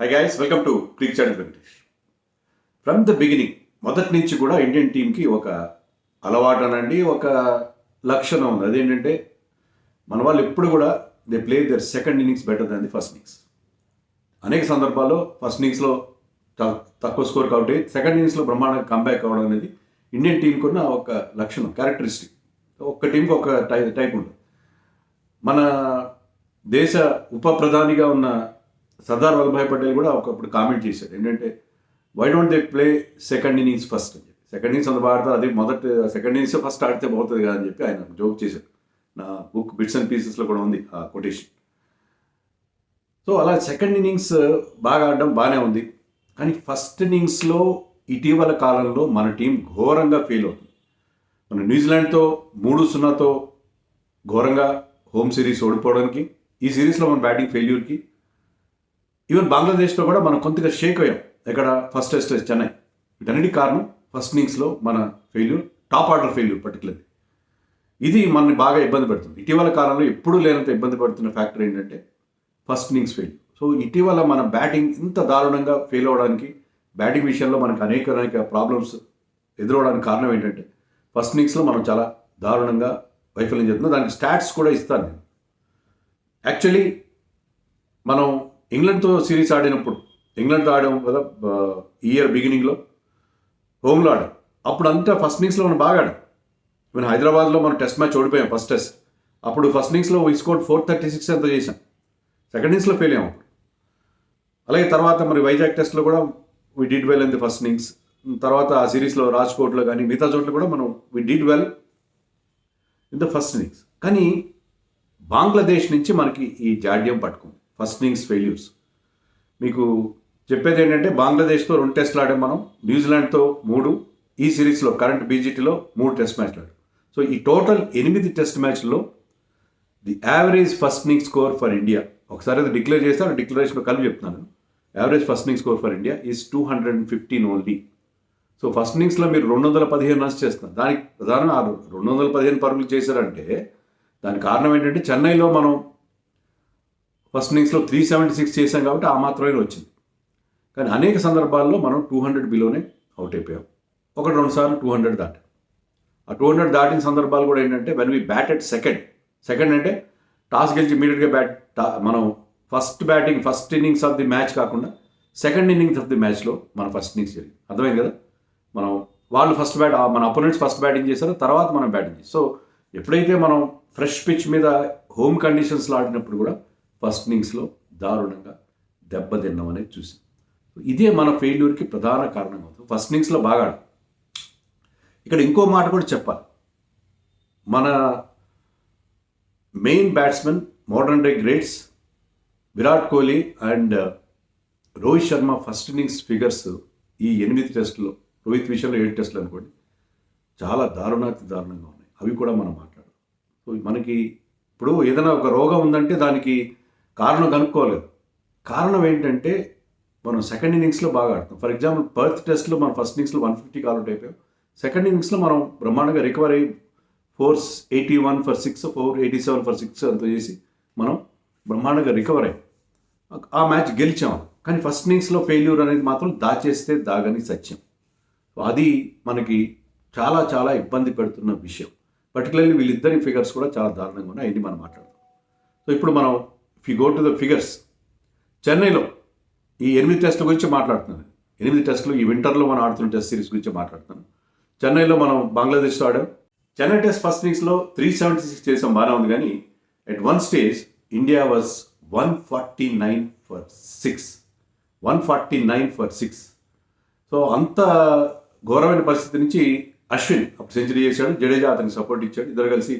Hi guys welcome to click channel Venkatesh from the beginning మొదటి నుంచి కూడా Indian టీంకి ఒక అలవాటు అనండి ఒక లక్షణం ఉంది అదేంటంటే మన వాళ్ళు ఎప్పుడు కూడా they play their second innings better than the first innings అనేక సందర్భాల్లో ఫస్ట్ ఇన్నింగ్స్లో తక్కువ స్కోర్ కాబట్టి సెకండ్ ఇన్నింగ్స్లో బ్రహ్మాండంగా కంబ్యాక్ అవ్వడం అనేది ఇండియన్ టీంకి ఉన్న ఒక లక్షణం క్యారెక్టరిస్టిక్ ఒక్క టీంకి ఒక టై టైప్ ఉంటుంది. మన దేశ ఉప ప్రధానిగా ఉన్న సర్దార్ వల్లభాయ్ పటేల్ కూడా ఒకప్పుడు కామెంట్ చేశాడు. ఏంటంటే why don't they play second innings first అని చెప్పి. సెకండ్ ఇన్నింగ్స్ అంత ఆడతారు. అది మొదటి సెకండ్ ఇన్నింగ్స్ ఫస్ట్ ఆడితే బాగుతుంది కదా అని చెప్పి ఆయన జోక్ చేశాడు. నా బుక్ బిట్స్ అండ్ పీసెస్లో కూడా ఉంది ఆ కొటేషన్ సో అలా సెకండ్ ఇన్నింగ్స్ uh, బాగా ఆడడం బాగానే ఉంది. కానీ ఫస్ట్ ఇన్నింగ్స్లో ఇటీవల కాలంలో మన టీం ఘోరంగా ఫెయిల్ అవుతుంది. మన న్యూజిలాండ్తో మూడు సున్నాతో ఘోరంగా హోమ్ సిరీస్ ఓడిపోవడానికి ఈ సిరీస్లో మన బ్యాటింగ్ ఫెయిల్యూర్కి ఈవెన్ బంగ్లాదేశ్లో కూడా మనం కొంతగా షేక్ అయ్యాం. ఎక్కడ? First test Chennai. వీటన్నిటి కారణం ఫస్ట్ ఇన్నింగ్స్లో మన failure top order failure particularly ఇది మనని బాగా ఇబ్బంది పెడుతుంది. ఇటీవల కాలంలో ఎప్పుడూ లేనంత ఇబ్బంది పడుతున్న ఫ్యాక్టర్ ఏంటంటే ఫస్ట్ ఇన్నింగ్స్ ఫెయిల్ సో ఇటీవల మన బ్యాటింగ్ ఇంత దారుణంగా ఫెయిల్ అవడానికి బ్యాటింగ్ విషయంలో మనకు అనేక అనేక ప్రాబ్లమ్స్ ఎదురవడానికి కారణం ఏంటంటే ఫస్ట్ ఇన్నింగ్స్లో మనం చాలా దారుణంగా వైఫల్యం చెందుతున్నాం. దానికి స్టాట్స్ కూడా ఇస్తాను నేను. యాక్చువల్లీ మనం ఇంగ్లాండ్తో సిరీస్ ఆడినప్పుడు ఇంగ్లాండ్తో ఆడాం కదా ఇయర్ బిగినింగ్లో హోమ్లో ఆడాం. అప్పుడు అంతా ఫస్ట్ ఇన్నింగ్స్లో మనం బాగా ఆడాం. ఈవెన్ హైదరాబాద్లో మనం టెస్ట్ మ్యాచ్ ఓడిపోయాం ఫస్ట్ టెస్ట్ అప్పుడు ఫస్ట్ ఇన్నింగ్స్లో we score four thirty six ఎంత చేశాం. సెకండ్ ఇన్నింగ్స్లో ఫెయిల్ అయ్యాం అలాగే తర్వాత మరి వైజాగ్ టెస్ట్లో కూడా we did well in the first innings తర్వాత ఆ సిరీస్లో రాజ్కోట్లో కానీ మిగతా చోట్ల కూడా మనం we did well in the first innings కానీ బంగ్లాదేశ్ నుంచి మనకి ఈ జాడ్యం పట్టుకుంది. First innings failures. మీకు చెప్పేది ఏంటంటే బంగ్లాదేశ్తో రెండు టెస్ట్లు ఆడాం మనం న్యూజిలాండ్తో మూడు ఈ సిరీస్లో కరెంట్ బీజీటీలో మూడు టెస్ట్ మ్యాచ్లు ఆడాం. సో ఈ టోటల్ ఎనిమిది టెస్ట్ మ్యాచ్ల్లో the average first inning score for India ఒకసారి అది డిక్లేర్ చేస్తే డిక్లరేషన్లో కలిపి చెప్తున్నాను average first inning score for India is two hundred and fifteen only. So first ఇన్నింగ్స్లో మీరు రెండు వందల పదిహేను రన్స్ చేస్తున్నారు. దానికి ప్రధానం రెండు వందల పదిహేను పరుగులు చేశారంటే దానికి కారణం ఏంటంటే చెన్నైలో మనం ఫస్ట్ ఇన్నింగ్స్లో త్రీ సెవెంటీ సిక్స్ చేసాం కాబట్టి ఆ మాత్రమే వచ్చింది. కానీ అనేక సందర్భాల్లో మనం టూ హండ్రెడ్ బిలోనే అవుట్ అయిపోయాం. ఒకటి రెండు సార్లు టూ హండ్రెడ్ దాటాం. ఆ టూ హండ్రెడ్ దాటిన సందర్భాలు కూడా ఏంటంటే when we bat at second second అంటే టాస్ గెలిచి ఇమీడియట్గా బ్యాట్ మనం first batting first innings of the match కాకుండా సెకండ్ ఇన్నింగ్స్ ఆఫ్ ది మ్యాచ్లో మన ఫస్ట్ ఇన్నింగ్స్ జరిగింది. అర్థమైంది కదా? మనం వాళ్ళు ఫస్ట్ బ్యాట్ మన అపోనెంట్స్ ఫస్ట్ బ్యాటింగ్ చేశారో తర్వాత మనం బ్యాటింగ్ చేసి సో ఎప్పుడైతే మనం ఫ్రెష్ పిచ్ మీద హోమ్ కండిషన్స్లో ఆడినప్పుడు కూడా ఫస్ట్ ఇన్నింగ్స్లో దారుణంగా దెబ్బతిన్నాం అనేది చూసాం. ఇదే మన ఫెయిల్యూర్కి ప్రధాన కారణం అవుతుంది. ఫస్ట్ ఇన్నింగ్స్లో బాగా ఇక్కడ ఇంకో మాట కూడా చెప్పాలి. మన main batsmen modern day greats Virat Kohli and Rohit Sharma first innings figures ఈ ఎనిమిది టెస్టులో రోహిత్ విషయంలో ఏడు టెస్టులు అనుకోండి చాలా దారుణాతి దారుణంగా ఉన్నాయి. అవి కూడా మనం మాట్లాడాలి సో మనకి ఇప్పుడు ఏదైనా ఒక రోగం ఉందంటే దానికి కారణం కనుక్కోలేదు. కారణం ఏంటంటే మనం సెకండ్ ఇన్నింగ్స్లో బాగా ఆడుతాం. ఫర్ ఎగ్జాంపుల్ పర్త్ టెస్ట్లో మనం ఫస్ట్ ఇన్నింగ్స్లో వన్ ఫిఫ్టీ కాల్అౌట్ అయిపోయాం. సెకండ్ ఇన్నింగ్స్లో మనం బ్రహ్మాండంగా రికవర్ అయ్యి four eighty one for six four eighty seven for six అంత చేసి మనం బ్రహ్మాండంగా రికవర్ అయ్యాం. ఆ మ్యాచ్ గెలిచాం. కానీ ఫస్ట్ ఇన్నింగ్స్లో ఫెయిల్యూర్ అనేది మాత్రం దాచేస్తే దాగని సత్యం. అది మనకి చాలా చాలా ఇబ్బంది పెడుతున్న విషయం. పర్టికులర్లీ వీళ్ళిద్దరి ఫిగర్స్ కూడా చాలా దారుణంగా ఉన్నాయి. అవి మనం మాట్లాడదాం. సో ఇప్పుడు మనం ఫి గో టు ద ఫిగర్స్ చెన్నైలో ఈ ఎనిమిది టెస్టుల గురించి మాట్లాడుతున్నాను. ఎనిమిది టెస్టులు ఈ వింటర్లో మనం ఆడుతున్న టెస్ట్ సిరీస్ గురించి మాట్లాడుతున్నాను. చెన్నైలో మనం బంగ్లాదేశ్తో ఆడాం. చెన్నై టెస్ట్ ఫస్ట్ ఇన్నింగ్స్లో త్రీ సెవెంటీ సిక్స్ చేసాం బాగానే ఉంది కానీ at one stage India was one forty nine for six one forty nine for six so అంత ఘోరమైన పరిస్థితి నుంచి అశ్విన్ అప్పుడు సెంచరీ చేశాడు. జడేజా అతనికి సపోర్ట్ ఇచ్చాడు. ఇద్దరు కలిసి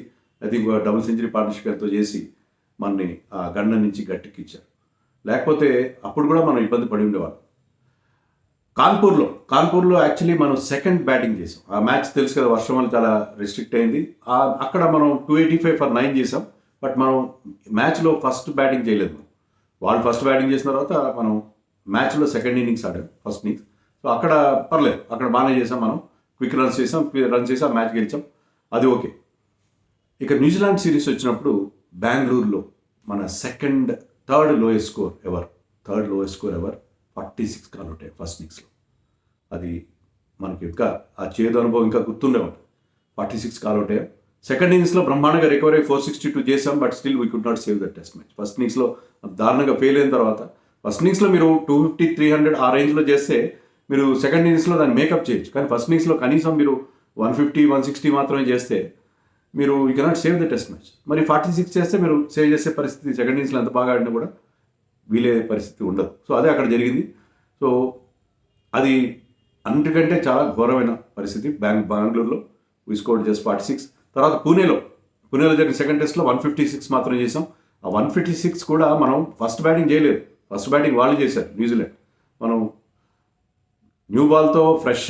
I think double century partnership ఎంతో చేసి మనని ఆ గండ నుంచి గట్టెక్కిచ్చారు. లేకపోతే అప్పుడు కూడా మనం ఇబ్బంది పడి ఉండేవాళ్ళం. కాన్పూర్లో కాన్పూర్లో యాక్చువల్లీ మనం సెకండ్ బ్యాటింగ్ చేసాం ఆ మ్యాచ్ తెలుసు కదా వర్షం వల్ల చాలా రెస్ట్రిక్ట్ అయింది. అక్కడ మనం two eighty five for nine చేసాం బట్ మనం మ్యాచ్లో ఫస్ట్ బ్యాటింగ్ చేయలేదు వాళ్ళు ఫస్ట్ బ్యాటింగ్ చేసిన తర్వాత మనం మ్యాచ్లో సెకండ్ ఇన్నింగ్స్ ఆడాం ఫస్ట్ ఇన్నింగ్స్ సో అక్కడ పర్లేదు. అక్కడ బాగానే చేసాం మనం. క్విక్ రన్స్ చేసాం రన్స్ చేసాం మ్యాచ్ గెలిచాం. అది ఓకే ఇక న్యూజిలాండ్ సిరీస్ వచ్చినప్పుడు బెంగళూరులో మన second third lowest score ever? Third lowest score ever? Forty six call ఉంటాయి ఫస్ట్ ఇన్నింగ్స్లో. అది మనకి ఇంకా ఆ చేదు అనుభవం ఇంకా గుర్తుండే ఉంటుంది. ఫార్టీ సిక్స్ కాల్ ఉంటాయి. సెకండ్ ఇన్నింగ్స్లో బ్రహ్మాండంగా రికవరీ ఫోర్ సిక్స్టీ టూ చేసాం but still we could not save the test match. First ఇన్నింగ్స్లో దారుణంగా ఫెయిల్ అయిన తర్వాత ఫస్ట్ ఇన్నింగ్స్లో మీరు టూ ఫిఫ్టీ త్రీ హండ్రెడ్ ఆ రేంజ్లో చేస్తే మీరు సెకండ్ ఇన్నింగ్స్లో దాన్ని మేకప్ చేయొచ్చు. కానీ ఫస్ట్ ఇన్నింగ్స్లో కనీసం మీరు వన్ ఫిఫ్టీ వన్ సిక్స్టీ మాత్రమే చేస్తే మీరు you cannot save the test match మరి ఫార్టీ సిక్స్ చేస్తే మీరు సేవ్ చేసే పరిస్థితి సెకండ్ ఇన్నింగ్స్లో ఎంత బాగా ఆడినా కూడా వీలే పరిస్థితి ఉండదు. సో అదే అక్కడ జరిగింది. సో అది అన్నిటికంటే చాలా ఘోరమైన పరిస్థితి బ్యాంక్ బెంగళూరులో. విస్కోడ్ జస్ట్ ఫార్టీ సిక్స్ తర్వాత పూణేలో. పూణేలో జరిగిన సెకండ్ టెస్ట్లో వన్ ఫిఫ్టీ సిక్స్ మాత్రం చేసాం ఆ వన్ ఫిఫ్టీ సిక్స్ కూడా మనం ఫస్ట్ బ్యాటింగ్ చేయలేదు. ఫస్ట్ బ్యాటింగ్ వాళ్ళు చేశారు న్యూజిలాండ్. మనం న్యూ బాల్తో ఫ్రెష్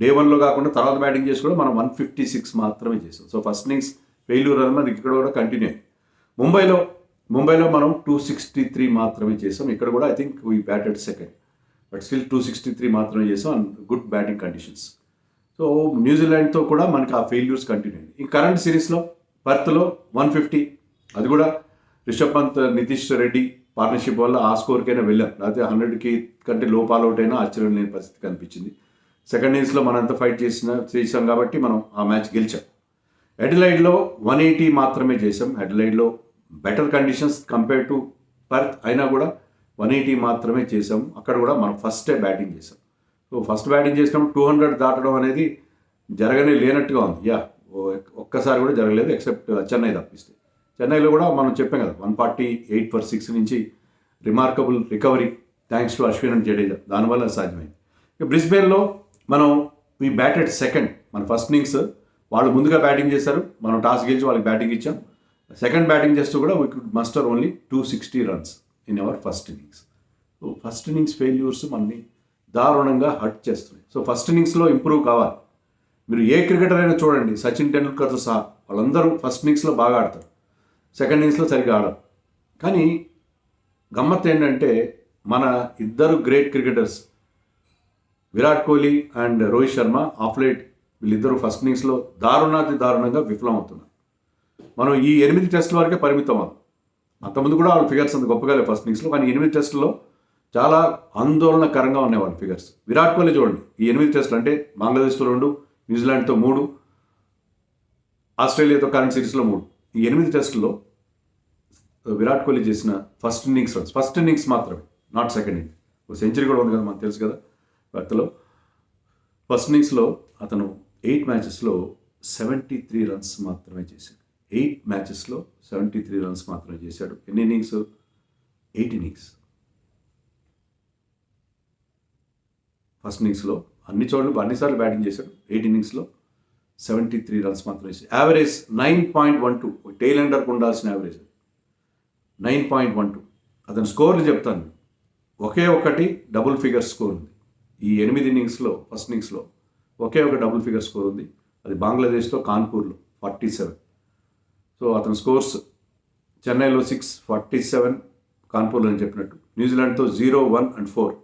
డే వన్లో కాకుండా తర్వాత బ్యాటింగ్ చేసి కూడా మనం వన్ ఫిఫ్టీ సిక్స్ మాత్రమే చేసాం. సో ఫస్ట్ ఇన్నింగ్స్ ఫెయిల్యూర్ అన్నది ఇక్కడ కూడా కంటిన్యూ అయింది. ముంబైలో ముంబైలో మనం టూ సిక్స్టీ త్రీ మాత్రమే చేసాం. ఇక్కడ కూడా I think we batted second but still two sixty three మాత్రమే చేసాం and good batting conditions so న్యూజిలాండ్తో కూడా మనకి ఆ ఫెయిల్యూర్స్ కంటిన్యూ అయింది ఈ కరెంట్ సిరీస్లో పర్త్లో వన్ ఫిఫ్టీ అది కూడా రిషబ్ పంత్ నితీష్ రెడ్డి పార్ట్నర్షిప్ వల్ల ఆ స్కోర్కైనా వెళ్ళాం. లేకపోతే హండ్రెడ్కి కంటే లో అవుట్ అయినా ఆశ్చర్యం లేని పరిస్థితి కనిపించింది. సెకండ్ ఇన్నింగ్స్లో మనంతా ఫైట్ చేసిన చేసాం కాబట్టి మనం ఆ మ్యాచ్ గెలిచాం. హెడ్లైడ్లో వన్ ఎయిటీ మాత్రమే చేసాం హెడ్లైడ్లో better conditions compare to Perth అయినా కూడా వన్ ఎయిటీ మాత్రమే చేసాం అక్కడ కూడా మనం ఫస్టే బ్యాటింగ్ చేసాం సో ఫస్ట్ బ్యాటింగ్ చేసినప్పుడు టూ హండ్రెడ్ దాటడం అనేది జరగనే లేనట్టుగా ఉంది. యా ఒక్కసారి కూడా జరగలేదు ఎక్సెప్ట్ చెన్నై తప్పిస్తే. చెన్నైలో కూడా మనం చెప్పాం కదా one forty eight for six నుంచి remarkable recovery thanks to Ashwin and Jadeja దానివల్ల సాధ్యమైంది. ఇక బ్రిస్బేన్లో మనం వి బ్యాటెడ్ సెకండ్ మన ఫస్ట్ ఇన్నింగ్స్ వాళ్ళు ముందుగా బ్యాటింగ్ చేశారు మనం టాస్ గెలిచి వాళ్ళకి బ్యాటింగ్ ఇచ్చాం. సెకండ్ బ్యాటింగ్ చేస్తూ కూడా we could muster only two sixty runs in our first innings so first innings failures మనని దారుణంగా హర్ట్ చేస్తున్నాయి. సో ఫస్ట్ ఇన్నింగ్స్లో ఇంప్రూవ్ కావాలి. మీరు ఏ క్రికెటర్ అయినా చూడండి సచిన్ టెండూల్కర్తో సహా వాళ్ళందరూ ఫస్ట్ ఇన్నింగ్స్లో బాగా ఆడతారు. సెకండ్ ఇన్నింగ్స్లో సరిగ్గా ఆడరు. కానీ గమ్మత్ ఏంటంటే మన ఇద్దరు great cricketers Virat Kohli and Rohit Sharma of late వీళ్ళిద్దరూ ఫస్ట్ ఇన్నింగ్స్లో దారుణాతి దారుణంగా విఫలం అవుతున్నారు మనం ఈ ఎనిమిది టెస్టుల వరకే పరిమితం అవ్వం అంతకుముందు కూడా వాళ్ళ ఫిగర్స్ అంత గొప్పగా లేవు ఫస్ట్ ఇన్నింగ్స్లో కానీ ఎనిమిది టెస్టుల్లో చాలా ఆందోళనకరంగా ఉన్నాయి వాళ్ళ ఫిగర్స్ విరాట్ కోహ్లీ చూడండి ఈ ఎనిమిది టెస్టులు అంటే బంగ్లాదేశ్తో రెండు న్యూజిలాండ్తో మూడు ఆస్ట్రేలియాతో కరెంట్ సిరీస్లో మూడు. ఈ ఎనిమిది టెస్టుల్లో విరాట్ కోహ్లీ చేసిన first innings runs first innings మాత్రమే నాట్ సెకండ్ ఇన్నింగ్స్ ఒక సెంచరీ కూడా ఉంది కదా మనకు తెలుసు కదా. భర్తలో ఫస్ట్ ఇన్నింగ్స్లో అతను ఎయిట్ మ్యాచెస్లో సెవెంటీ త్రీ రన్స్ మాత్రమే చేశాడు. ఎయిట్ మ్యాచెస్లో సెవెంటీ త్రీ రన్స్ మాత్రమే చేశాడు. ఎన్ని ఇన్నింగ్స్ ఎయిట్ ఇన్నింగ్స్ ఫస్ట్ ఇన్నింగ్స్లో అన్ని చోట్ల అన్నిసార్లు బ్యాటింగ్ చేశాడు. ఎయిట్ ఇన్నింగ్స్లో సెవెంటీ త్రీ రన్స్ మాత్రం వేసి average nine point one two tail ఎండర్కి ఉండాల్సిన average nine point one two అతని స్కోర్లు చెప్తాను. ఒకే ఒకటి డబుల్ ఫిగర్ స్కోర్ ఉంది. ఈ ఎనిమిది ఇన్నింగ్స్లో ఫస్ట్ ఇన్నింగ్స్లో ఒకే ఒక డబుల్ ఫిగర్ స్కోర్ ఉంది. అది బంగ్లాదేశ్తో కాన్పూర్లో ఫార్టీ సెవెన్ సో అతని స్కోర్స్ చెన్నైలో సిక్స్ ఫార్టీ సెవెన్ కాన్పూర్లో అని చెప్పినట్టు. న్యూజిలాండ్తో zero one and four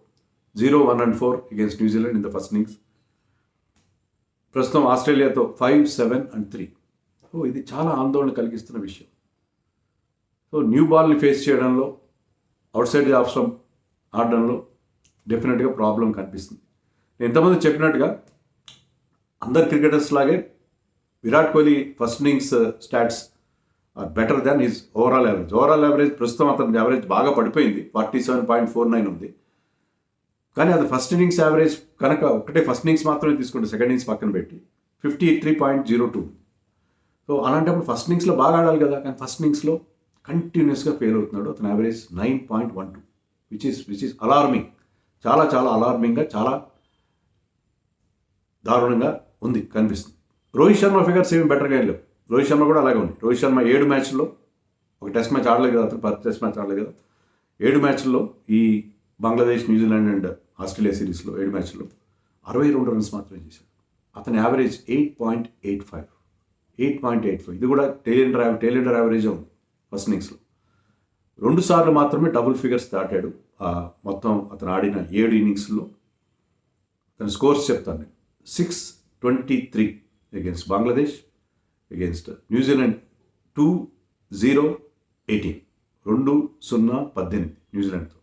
zero one and four against New Zealand in the first innings ప్రస్తుతం ఆస్ట్రేలియాతో five seven and three so ఇది చాలా ఆందోళన కలిగిస్తున్న విషయం. సో న్యూ బాల్ని ఫేస్ చేయడంలో అవుట్ సైడ్ ఆఫ్ స్టంప్ ఆడడంలో డెఫినెట్గా ప్రాబ్లం కనిపిస్తుంది. నేను ఎంతమంది చెప్పినట్టుగా అందరు క్రికెటర్స్ లాగే Virat Kohli first innings stats are better than his overall average overall average ప్రస్తుతం అతని యావరేజ్ బాగా పడిపోయింది. Forty seven point four nine ఉంది. కానీ అది ఫస్ట్ ఇన్నింగ్స్ యావరేజ్ కనుక ఒకటే ఫస్ట్ ఇన్నింగ్స్ మాత్రమే తీసుకుంటే సెకండ్ ఇన్నింగ్స్ పక్కన పెట్టి fifty three point zero two so అలాంటప్పుడు ఫస్ట్ ఇన్నింగ్స్లో బాగా ఆడాలి కదా. కానీ ఫస్ట్ ఇన్నింగ్స్లో కంటిన్యూస్గా ఫెయిల్ అవుతున్నాడు. అతని average nine point one two which is which is alarming చాలా చాలా అలార్మింగ్గా చాలా దారుణంగా ఉంది కనిపిస్తుంది. రోహిత్ శర్మ ఫిగర్స్ ఏమి బెటర్గా ఏం లేవు. రోహిత్ శర్మ కూడా అలాగే ఉంది. రోహిత్ శర్మ ఏడు మ్యాచ్లో ఒక టెస్ట్ మ్యాచ్ ఆడలేదు కదా అతను టెస్ట్ మ్యాచ్ ఆడలేదు కదా ఏడు మ్యాచ్ల్లో ఈ బంగ్లాదేశ్ న్యూజిలాండ్ అండ్ ఆస్ట్రేలియా సిరీస్లో ఏడు మ్యాచ్లో అరవై రెండు రన్స్ మాత్రమే చేశాడు. అతని average eight point eight five eight point eight five ఇది కూడా టైలెండర్ టైలెండర్ యావరేజే ఉంది ఫస్ట్ ఇన్నింగ్స్లో రెండు సార్లు మాత్రమే డబుల్ ఫిగర్స్ దాటాడు. మొత్తం అతను ఆడిన ఏడు ఇన్నింగ్స్లో అతని స్కోర్స్ చెప్తాను నేను. Six twenty three against Bangladesh against New Zealand two zero eighteen రెండు సున్నా పద్దెనిమిది న్యూజిలాండ్తో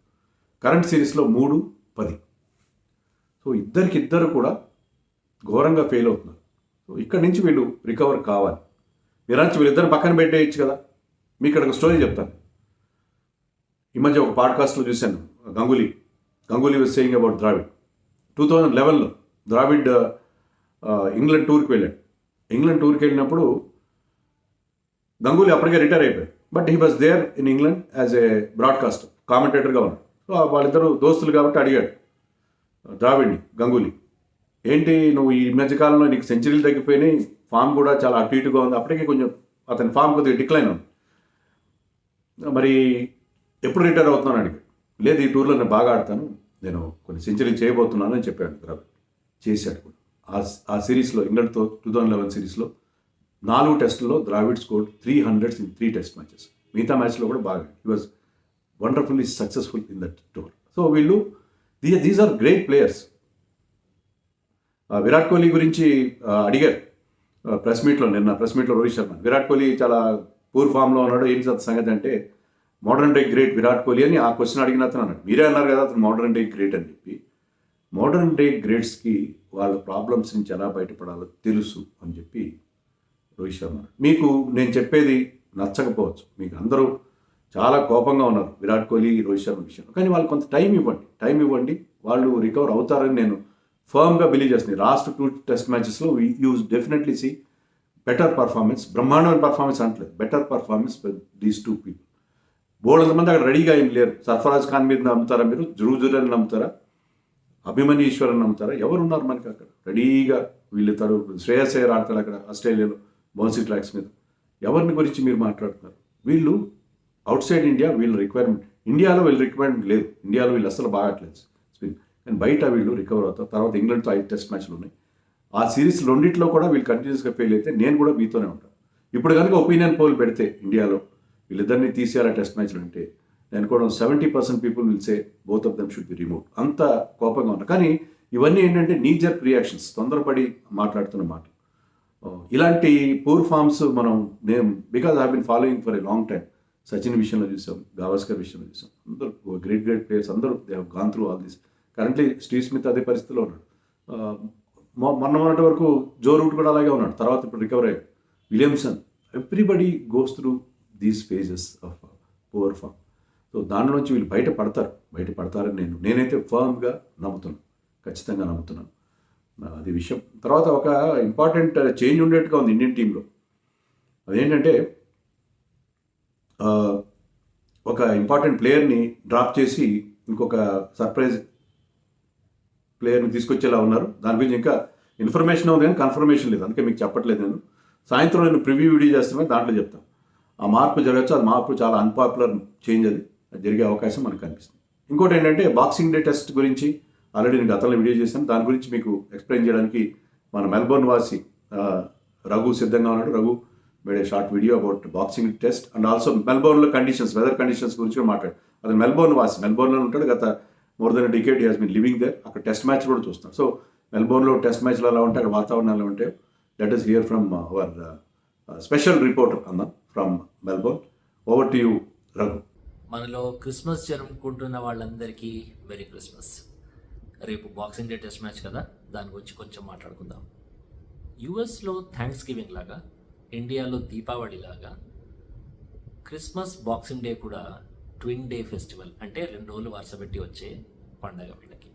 కరెంట్ సిరీస్లో మూడు పది. సో ఇద్దరికి ఇద్దరు కూడా ఘోరంగా ఫెయిల్ అవుతున్నారు. సో ఇక్కడి నుంచి వీళ్ళు రికవర్ కావాలి. విరాంచి వీళ్ళిద్దరు పక్కన పెట్టేయచ్చు కదా. మీకు ఇక్కడ ఒక స్టోరీ చెప్తాను. ఈ మధ్య ఒక పాడ్కాస్ట్లో చూశాను. Ganguly. Ganguly was saying about Dravid two thousand లెవెన్లో Dravid England England టూర్కి వెళ్ళాడు. ఇంగ్లాండ్ టూర్కి వెళ్ళినప్పుడు గంగూలీ అప్పటికే రిటైర్ అయిపోయాడు. But he was there in England as a broadcast కామెంటేటర్గా ఉన్నాడు. సో వాళ్ళిద్దరు దోస్తులు కాబట్టి అడిగాడు ద్రావిడ్ని గంగూలీ ఏంటి నువ్వు ఈ మధ్యకాలంలో నీకు సెంచరీలు తగ్గిపోయినాయి ఫామ్ కూడా చాలా అటు ఇటుగా ఉంది అప్పటికే కొంచెం అతని ఫామ్ కొద్దిగా డిక్లైన్ ఉంది. మరి ఎప్పుడు రిటైర్ అవుతున్నాను అడిగి లేదు ఈ టూర్లో నేను బాగా ఆడతాను. నేను కొన్ని సెంచరీలు చేయబోతున్నాను అని చెప్పాడు ద్రావిడ్ చేశాడు కూడా. ఆ ఆ సిరీస్లో ఇంగ్లాండ్తో టూ థౌజండ్ లెవెన్ సిరీస్లో నాలుగు టెస్టుల్లో Dravid score three hundreds in three test matches. మిగతా మ్యాచ్లో కూడా బాగా he was wonderfully successful in that tour. So వీళ్ళు the these are great players. Virat Kohli గురించి అడిగారు. ప్రెస్ మీట్లో నిన్న ప్రెస్ మీట్లో రోహిత్ శర్మ విరాట్ కోహ్లీ చాలా పూర్ ఫామ్లో ఉన్నాడు. ఏంటి సంగతి అంటే modern day great Virat Kohli అని ఆ క్వశ్చన్ అడిగిన అతను అన్నాడు. మీరే అన్నారు కదా అతను మోడర్న్ డే గ్రేట్ అని చెప్పి. మోడర్న్ డే గ్రేట్స్కి వాళ్ళ ప్రాబ్లమ్స్ నుంచి ఎలా బయటపడాలో తెలుసు అని చెప్పి రోహిత్ శర్మ మీకు నేను చెప్పేది నచ్చకపోవచ్చు. మీకు అందరూ చాలా కోపంగా ఉన్నారు విరాట్ కోహ్లీ రోహిత్ శర్మ విషయంలో. కానీ వాళ్ళు కొంత టైం ఇవ్వండి. టైం ఇవ్వండి. వాళ్ళు రికవర్ అవుతారని నేను ఫర్మ్గా బిలీవ్ చేస్తున్నాను. Last two test మ్యాచెస్లో use definitely see better performance బ్రహ్మాండమైన పర్ఫార్మెన్స్ అంటలేదు better performance these two people. బోల్డ్ మంది అక్కడ రెడీగా ఏం లేరు. సర్ఫరాజ్ ఖాన్ మీద నమ్ముతారా మీరు? జురుజురని నమ్ముతారా? అభిమన్యు ఈశ్వరన్ నమ్ముతారా? ఎవరు ఉన్నారు మనకి అక్కడ? రెడీగా వీళ్ళు తడు శ్రేయస్ అయ్యర్ ఆడతారు అక్కడ ఆస్ట్రేలియాలో బౌన్సీ ట్రాక్స్ మీద. ఎవరిని గురించి మీరు మాట్లాడుతున్నారు? వీళ్ళు అవుట్ సైడ్ ఇండియా వీళ్ళ రిక్వైర్మెంట్ ఇండియాలో వీళ్ళ రిక్వైర్మెంట్ లేదు. ఇండియాలో వీళ్ళు అసలు బాగట్లేదు స్పిన్. కానీ బయట వీళ్ళు రికవర్ అవుతారు. తర్వాత ఇంగ్లాండ్తో ఐదు టెస్ట్ మ్యాచ్లు ఉన్నాయి. ఆ సిరీస్ రెండిట్లో కూడా వీళ్ళు కంటిన్యూస్గా ఫెయిల్ అయితే నేను కూడా మీతోనే ఉంటాను. ఇప్పుడు కనుక ఒపీనియన్ పోల్ పెడితే ఇండియాలో వీళ్ళిద్దరిని తీసేయాలా టెస్ట్ మ్యాచ్లు అంటే నేను కూడా seventy percent people will say both of them should be remove అంత కోపంగా ఉన్నా. కానీ ఇవన్నీ ఏంటంటే నీజర్ రియాక్షన్స్ తొందరపడి మాట్లాడుతున్న మాటలు ఇలాంటి పూర్ ఫార్మ్స్ మనం నేను because I been following for a long time Sachin విషయంలో చూసాం గావస్కర్ విషయంలో చూసాం. అందరూ గ్రేట్ గ్రేట్ ప్లేయర్స్ అందరూ they have gone through all this currently Steve Smith అదే పరిస్థితిలో ఉన్నాడు. మొ- మొన్న మొన్నటి వరకు జో రూట్ కూడా అలాగే ఉన్నాడు. తర్వాత ఇప్పుడు రికవర్ అయ్యాడు. Williamson everybody goes through these phases of poor form so దాని నుంచి వీళ్ళు బయట పడతారు. బయట పడతారని నేను నేనైతే ఫర్మ్గా నమ్ముతున్నాను. ఖచ్చితంగా నమ్ముతున్నాను. నా- అది విషయం. తర్వాత ఒక ఇంపార్టెంట్ చేంజ్ ఉండేట్టుగా ఉంది ఇండియన్ టీంలో అదేంటంటే uh, ఒక ఇంపార్టెంట్ ప్లేయర్ని డ్రాప్ చేసి ఇంకొక సర్ప్రైజ్ ప్లేయర్ని తీసుకొచ్చేలా ఉన్నారు. దాని గురించి ఇంకా ఇన్ఫర్మేషన్ ఉంది కానీ కన్ఫర్మేషన్ లేదు. అందుకే మీకు చెప్పట్లేదు నేను. సాయంత్రం నేను ప్రివ్యూ వీడియో చేస్తాను దాంట్లో చెప్తాను. ఆ మార్పు జరగచ్చు ఆ మార్పు చాలా అన్పాపులర్ చేంజ్ అది జరిగే అవకాశం మనకు కనిపిస్తుంది. ఇంకోటి ఏంటంటే బాక్సింగ్ డే టెస్ట్ గురించి ఆల్రెడీ నేను గతంలో వీడియో చేశాను. దాని గురించి మీకు ఎక్స్ప్లెయిన్ చేయడానికి మన మెల్బోర్న్ వాసి రఘు సిద్ధంగా ఉన్నాడు. Raghu made short video about boxing test and also మెల్బోర్న్లో conditions weather conditions గురించి కూడా మాట్లాడు. అది మెల్బోర్న్ వాసి మెల్బోర్న్లో ఉంటాడు. గత more than decade has been living there అక్కడ టెస్ట్ మ్యాచ్ కూడా చూస్తాం సో మెల్బోర్న్లో టెస్ట్ మ్యాచ్లు ఎలా ఉంటాయి అక్కడ వాతావరణం ఎలా ఉంటాయి. Let us hear from our special reporter అన్న. From Melbourne over to you Raghu మనలో క్రిస్మస్ జరుపుకుంటున్న వాళ్ళందరికీ వెరీ క్రిస్మస్. రేపు బాక్సింగ్ డే టెస్ట్ మ్యాచ్ కదా దాని గురించి కొంచెం మాట్లాడుకుందాం. యుఎస్లో థ్యాంక్స్ గివింగ్ లాగా ఇండియాలో దీపావళి లాగా క్రిస్మస్ బాక్సింగ్ డే కూడా ట్విన్ డే ఫెస్టివల్ అంటే రెండు రోజులు వరుసపెట్టి వచ్చే పండగ వీళ్ళకి.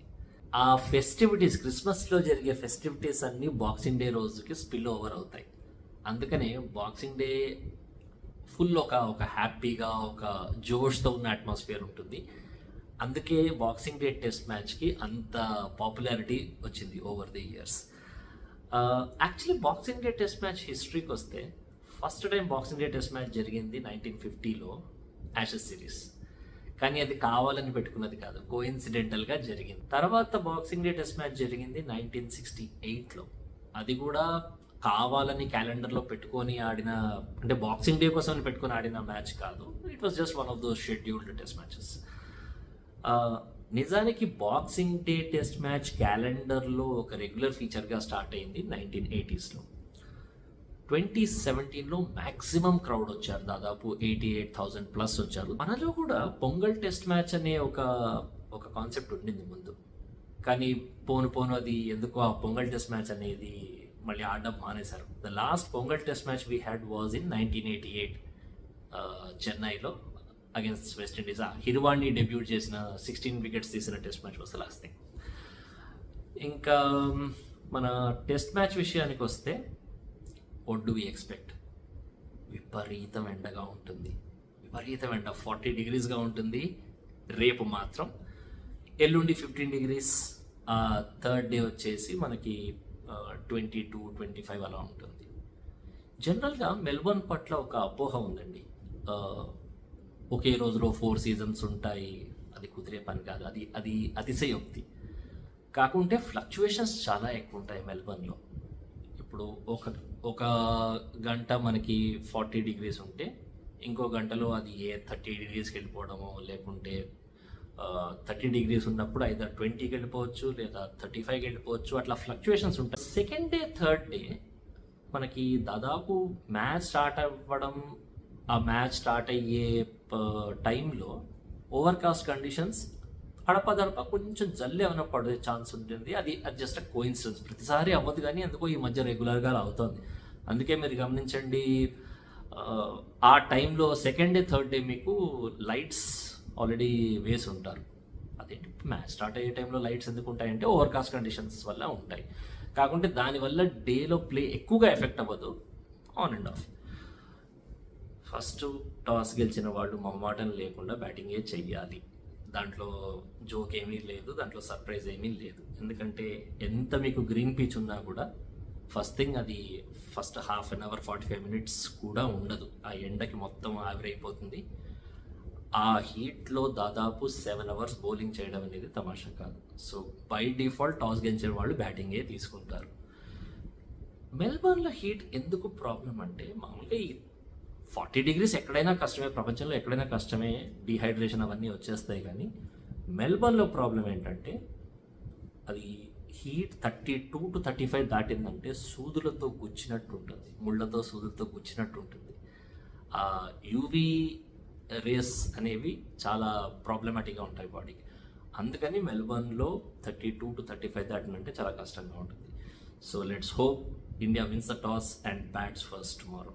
ఆ ఫెస్టివిటీస్ క్రిస్మస్లో జరిగే ఫెస్టివిటీస్ అన్నీ బాక్సింగ్ డే రోజుకి స్పిల్ ఓవర్ అవుతాయి. అందుకనే బాక్సింగ్ డే ఫుల్ ఒక ఒక హ్యాపీగా ఒక జోష్తో ఉన్న అట్మాస్ఫియర్ ఉంటుంది. అందుకే బాక్సింగ్ డే టెస్ట్ మ్యాచ్కి అంత పాపులారిటీ వచ్చింది over the years. Actually boxing day test match హిస్టరీకి వస్తే first time boxing day test match జరిగింది నైన్టీన్ ఫిఫ్టీలో యాషెస్ సిరీస్. కానీ అది కావాలని పెట్టుకున్నది కాదు కోఇన్సిడెంటల్గా జరిగింది. తర్వాత బాక్సింగ్ డే టెస్ట్ మ్యాచ్ జరిగింది నైన్టీన్ సిక్స్టీ ఎయిట్లో. అది కూడా కావాలని క్యాలెండర్లో పెట్టుకొని ఆడిన అంటే బాక్సింగ్ డే కోసం పెట్టుకొని ఆడిన మ్యాచ్ కాదు. It was just one of those scheduled test matches నిజానికి బాక్సింగ్ డే టెస్ట్ మ్యాచ్ క్యాలెండర్లో ఒక రెగ్యులర్ ఫీచర్గా స్టార్ట్ అయింది నైన్టీన్ ఎయిటీస్లో. ట్వంటీ సెవెంటీన్లో మ్యాక్సిమం క్రౌడ్ వచ్చారు. దాదాపు ఎయిటీ ఎయిట్ థౌజండ్ ప్లస్ వచ్చారు. మనలో కూడా పొంగల్ టెస్ట్ మ్యాచ్ అనే ఒక ఒక కాన్సెప్ట్ ఉండింది ముందు. కానీ పోను పోను అది ఎందుకో ఆ పొంగల్ టెస్ట్ మ్యాచ్ అనేది మళ్ళీ ఆడడం మానేశారు. The last Pongal test match we had was in nineteen eighty eight చెన్నైలో అగేన్స్ట్ వెస్టిండీస్ ఆ హిర్వాణి డెబ్యూట్ చేసిన సిక్స్టీన్ వికెట్స్ తీసిన టెస్ట్ మ్యాచ్ వస్తే లాస్ట్ థింగ్ ఇంకా um, మన టెస్ట్ మ్యాచ్ విషయానికి వస్తే వడ్ వి ఎక్స్పెక్ట్ విపరీతం ఎండగా ఉంటుంది. విపరీతం ఎండ. ఫార్టీ డిగ్రీస్గా ఉంటుంది. రేపు మాత్రం ఎల్లుండి ఫిఫ్టీన్ డిగ్రీస్ థర్డ్ డే వచ్చేసి మనకి ట్వంటీ టూ ట్వంటీ ఫైవ్ అలా ఉంటుంది. జనరల్గా మెల్బర్న్ పట్ల ఒక అపోహ ఉందండి. ఒకే రోజులో ఫోర్ సీజన్స్ ఉంటాయి. అది కుదిరే పని కాదు. అది అది అతిశయోక్తి. కాకుంటే ఫ్లక్చువేషన్స్ చాలా ఎక్కువ ఉంటాయి మెల్బర్న్లో ఇప్పుడు ఒక ఒక గంట మనకి ఫార్టీ డిగ్రీస్ ఉంటే ఇంకో గంటలో అది ఏ థర్టీ డిగ్రీస్కి వెళ్ళిపోవడమో లేకుంటే థర్టీ డిగ్రీస్ ఉన్నప్పుడు ఐదర్ ట్వంటీకి వెళ్ళిపోవచ్చు లేదా థర్టీ ఫైవ్కి వెళ్ళిపోవచ్చు. అట్లా ఫ్లక్చుయేషన్స్ ఉంటాయి. సెకండ్ డే థర్డ్ డే మనకి దాదాపు మ్యాచ్ స్టార్ట్ అవ్వడం ఆ మ్యాచ్ స్టార్ట్ అయ్యే టైంలో ఓవర్కాస్ట్ కండిషన్స్ అడపదడప కొంచెం జల్లి ఏమైనా పడే ఛాన్స్ ఉంటుంది. అది అది జస్ట్ కోయిన్సిడెన్స్ ప్రతిసారి అవ్వదు కానీ ఎందుకో ఈ మధ్య రెగ్యులర్గా అవుతుంది. అందుకే మీరు గమనించండి ఆ టైంలో సెకండ్ డే థర్డ్ డే మీకు లైట్స్ ఆల్రెడీ వేసి ఉంటారు. అదేంటి మ్యాచ్ స్టార్ట్ అయ్యే టైంలో లైట్స్ ఎందుకు ఉంటాయంటే ఓవర్కాస్ట్ కండిషన్స్ వల్ల ఉంటాయి. కాకుంటే దానివల్ల డేలో ప్లే ఎక్కువగా ఎఫెక్ట్ అవ్వదు. On and off. First toss గెలిచిన వాళ్ళు మొహమాటం లేకుండా బ్యాటింగే చెయ్యాలి. దాంట్లో జోక్ ఏమీ లేదు దాంట్లో సర్ప్రైజ్ ఏమీ లేదు. ఎందుకంటే ఎంత మీకు గ్రీన్ పీచ్ ఉన్నా కూడా ఫస్ట్ థింగ్ అది first half an hour forty five minutes కూడా ఉండదు. ఆ ఎండకి మొత్తం ఆవిరైపోతుంది. ఆ హీట్లో దాదాపు సెవెన్ అవర్స్ బౌలింగ్ చేయడం అనేది తమాషా కాదు. సో బై డిఫాల్ట్ టాస్ గెలిచిన వాళ్ళు బ్యాటింగే తీసుకుంటారు. మెల్బోర్న్లో హీట్ ఎందుకు ప్రాబ్లం అంటే మామూలుగా ఈ ఫార్టీ డిగ్రీస్ ఎక్కడైనా కష్టమే ప్రపంచంలో ఎక్కడైనా కష్టమే డీహైడ్రేషన్ అవన్నీ వచ్చేస్తాయి కానీ మెల్బోర్న్లో ప్రాబ్లం ఏంటంటే అది heat thirty two to thirty five దాటిందంటే సూదులతో గుచ్చినట్టు ఉంటుంది ముళ్ళతో సూదులతో గుచ్చినట్టు ఉంటుంది ఆ యూవీ రేస్ అనేవి చాలా ప్రాబ్లమాటిక్గా ఉంటాయి బాడీకి అందుకని మెల్బర్న్లో thirty two to thirty five దాటినంటే చాలా కష్టంగా ఉంటుంది. So let's hope India wins the toss and bats first tomorrow